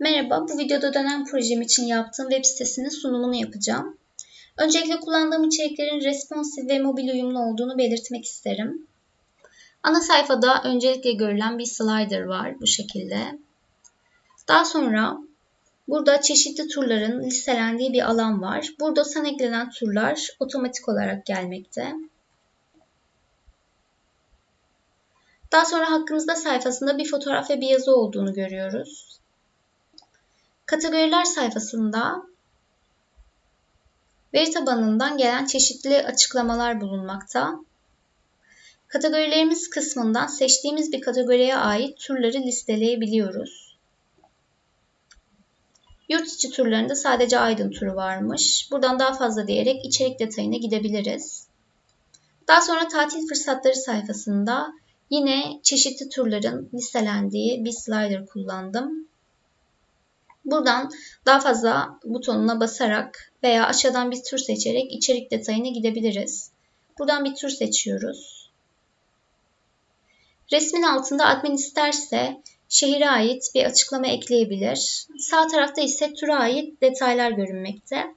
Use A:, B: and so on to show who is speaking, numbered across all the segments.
A: Merhaba, bu videoda dönem projem için yaptığım web sitesinin sunumunu yapacağım. Öncelikle kullandığım içeriklerin responsive ve mobil uyumlu olduğunu belirtmek isterim. Ana sayfada öncelikle görülen bir slider var bu şekilde. Daha sonra burada çeşitli turların listelendiği bir alan var. Burada sana eklenen turlar otomatik olarak gelmekte. Daha sonra hakkımızda sayfasında bir fotoğraf ve bir yazı olduğunu görüyoruz. Kategoriler sayfasında veri tabanından gelen çeşitli açıklamalar bulunmakta. Kategorilerimiz kısmından seçtiğimiz bir kategoriye ait turları listeleyebiliyoruz. Yurt içi turlarında sadece Aydın turu varmış. Buradan daha fazla diyerek içerik detayına gidebiliriz. Daha sonra tatil fırsatları sayfasında yine çeşitli turların listelendiği bir slider kullandım. Buradan daha fazla butonuna basarak veya aşağıdan bir tur seçerek içerik detayına gidebiliriz. Buradan bir tur seçiyoruz. Resmin altında admin isterse şehire ait bir açıklama ekleyebilir. Sağ tarafta ise tura ait detaylar görünmekte.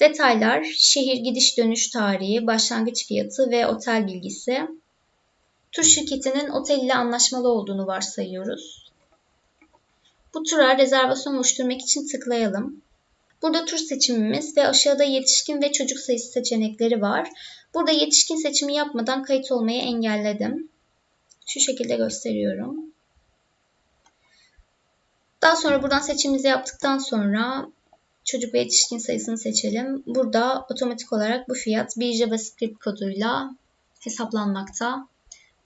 A: Detaylar şehir gidiş dönüş tarihi, başlangıç fiyatı ve otel bilgisi. Tur şirketinin otel ile anlaşmalı olduğunu varsayıyoruz. Bu tura rezervasyon oluşturmak için tıklayalım. Burada tur seçimimiz ve aşağıda yetişkin ve çocuk sayısı seçenekleri var. Burada yetişkin seçimi yapmadan kayıt olmayı engelledim. Şu şekilde gösteriyorum. Daha sonra buradan seçimimizi yaptıktan sonra çocuk ve yetişkin sayısını seçelim. Burada otomatik olarak bu fiyat bir JavaScript koduyla hesaplanmakta.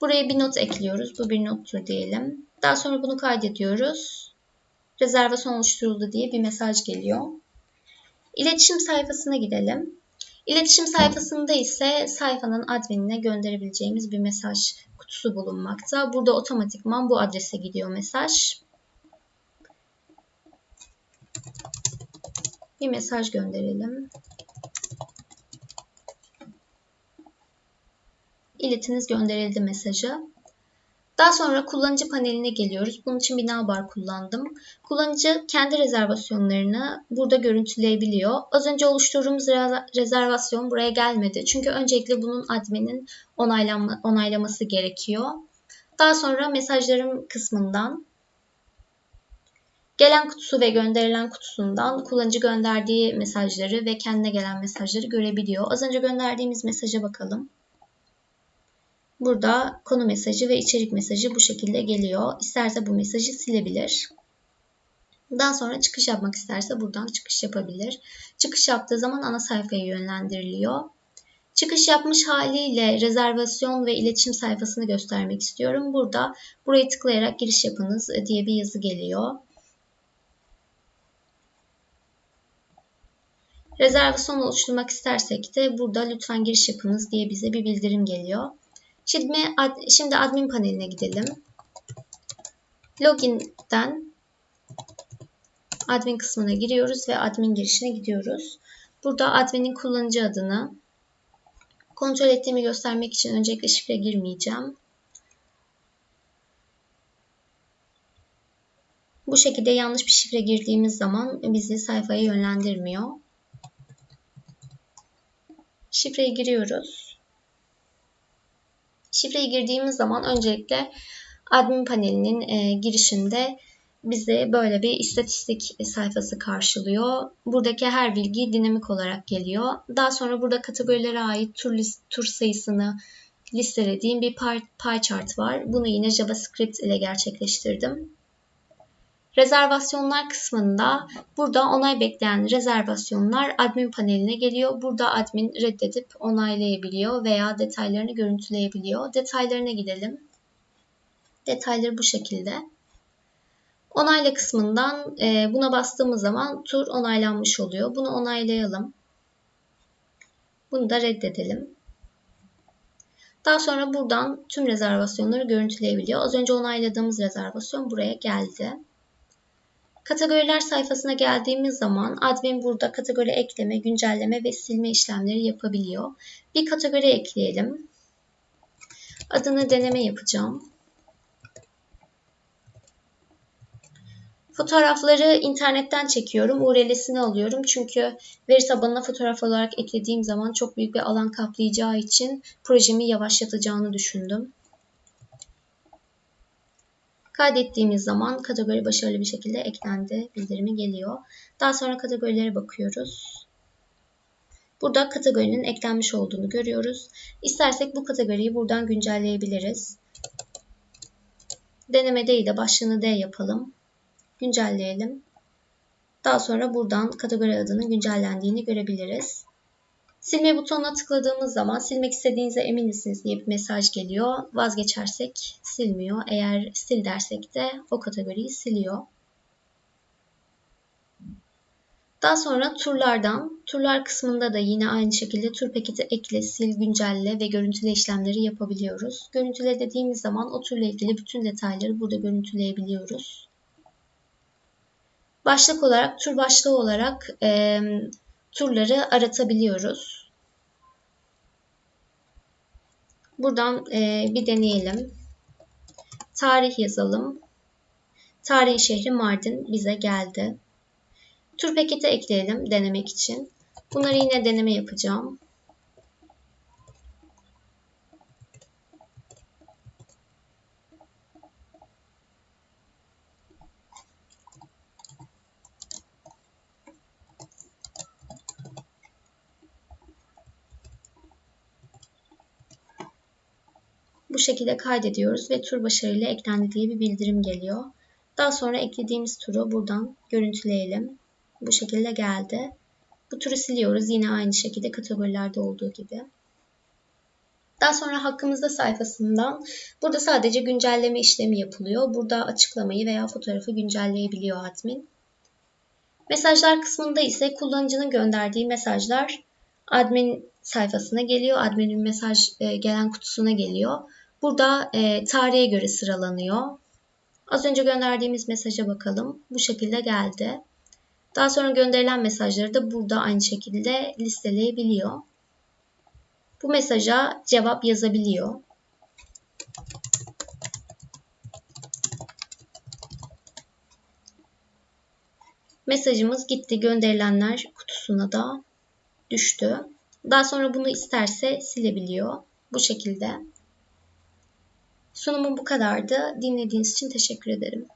A: Buraya bir not ekliyoruz. Bu bir nottur diyelim. Daha sonra bunu kaydediyoruz rezervasyon oluşturuldu diye bir mesaj geliyor. İletişim sayfasına gidelim. İletişim sayfasında ise sayfanın adminine gönderebileceğimiz bir mesaj kutusu bulunmakta. Burada otomatikman bu adrese gidiyor mesaj. Bir mesaj gönderelim. İletiniz gönderildi mesajı. Daha sonra kullanıcı paneline geliyoruz. Bunun için bir navbar kullandım. Kullanıcı kendi rezervasyonlarını burada görüntüleyebiliyor. Az önce oluşturduğumuz rezervasyon buraya gelmedi. Çünkü öncelikle bunun adminin onaylanma, onaylaması gerekiyor. Daha sonra mesajlarım kısmından gelen kutusu ve gönderilen kutusundan kullanıcı gönderdiği mesajları ve kendine gelen mesajları görebiliyor. Az önce gönderdiğimiz mesaja bakalım. Burada konu mesajı ve içerik mesajı bu şekilde geliyor. İsterse bu mesajı silebilir. Daha sonra çıkış yapmak isterse buradan çıkış yapabilir. Çıkış yaptığı zaman ana sayfaya yönlendiriliyor. Çıkış yapmış haliyle rezervasyon ve iletişim sayfasını göstermek istiyorum. Burada burayı tıklayarak giriş yapınız diye bir yazı geliyor. Rezervasyon oluşturmak istersek de burada lütfen giriş yapınız diye bize bir bildirim geliyor. Şimdi, ad, şimdi admin paneline gidelim. Login'den admin kısmına giriyoruz ve admin girişine gidiyoruz. Burada adminin kullanıcı adını kontrol ettiğimi göstermek için öncelikle şifre girmeyeceğim. Bu şekilde yanlış bir şifre girdiğimiz zaman bizi sayfaya yönlendirmiyor. Şifreyi giriyoruz. Şifreyi girdiğimiz zaman öncelikle admin panelinin e, girişinde bize böyle bir istatistik sayfası karşılıyor. Buradaki her bilgi dinamik olarak geliyor. Daha sonra burada kategorilere ait tur, list, tur sayısını listelediğim bir pie chart var. Bunu yine JavaScript ile gerçekleştirdim. Rezervasyonlar kısmında burada onay bekleyen rezervasyonlar admin paneline geliyor. Burada admin reddedip onaylayabiliyor veya detaylarını görüntüleyebiliyor. Detaylarına gidelim. Detayları bu şekilde. Onayla kısmından e, buna bastığımız zaman tur onaylanmış oluyor. Bunu onaylayalım. Bunu da reddedelim. Daha sonra buradan tüm rezervasyonları görüntüleyebiliyor. Az önce onayladığımız rezervasyon buraya geldi. Kategoriler sayfasına geldiğimiz zaman admin burada kategori ekleme, güncelleme ve silme işlemleri yapabiliyor. Bir kategori ekleyelim. Adını deneme yapacağım. Fotoğrafları internetten çekiyorum. URL'sini alıyorum. Çünkü veri tabanına fotoğraf olarak eklediğim zaman çok büyük bir alan kaplayacağı için projemi yavaşlatacağını düşündüm. Kaydettiğimiz zaman kategori başarılı bir şekilde eklendi bildirimi geliyor. Daha sonra kategorilere bakıyoruz. Burada kategorinin eklenmiş olduğunu görüyoruz. İstersek bu kategoriyi buradan güncelleyebiliriz. Deneme değil de başlığını D yapalım. Güncelleyelim. Daha sonra buradan kategori adının güncellendiğini görebiliriz. Silme butonuna tıkladığımız zaman silmek istediğinize emin misiniz diye bir mesaj geliyor. Vazgeçersek silmiyor. Eğer sil dersek de o kategoriyi siliyor. Daha sonra turlardan, turlar kısmında da yine aynı şekilde tur paketi ekle, sil, güncelle ve görüntüle işlemleri yapabiliyoruz. Görüntüle dediğimiz zaman o turla ilgili bütün detayları burada görüntüleyebiliyoruz. Başlık olarak, tur başlığı olarak e, turları aratabiliyoruz. Buradan e, bir deneyelim. Tarih yazalım. Tarihin şehri Mardin bize geldi. Tur paketi ekleyelim denemek için. Bunları yine deneme yapacağım. Bu şekilde kaydediyoruz ve tur başarıyla eklendi diye bir bildirim geliyor. Daha sonra eklediğimiz turu buradan görüntüleyelim. Bu şekilde geldi. Bu turu siliyoruz yine aynı şekilde kategorilerde olduğu gibi. Daha sonra hakkımızda sayfasından burada sadece güncelleme işlemi yapılıyor. Burada açıklamayı veya fotoğrafı güncelleyebiliyor admin. Mesajlar kısmında ise kullanıcının gönderdiği mesajlar admin sayfasına geliyor. Adminin mesaj e, gelen kutusuna geliyor. Burada e, tarihe göre sıralanıyor. Az önce gönderdiğimiz mesaja bakalım. Bu şekilde geldi. Daha sonra gönderilen mesajları da burada aynı şekilde listeleyebiliyor. Bu mesaja cevap yazabiliyor. Mesajımız gitti gönderilenler kutusuna da düştü. Daha sonra bunu isterse silebiliyor. Bu şekilde. Sunumum bu kadardı. Dinlediğiniz için teşekkür ederim.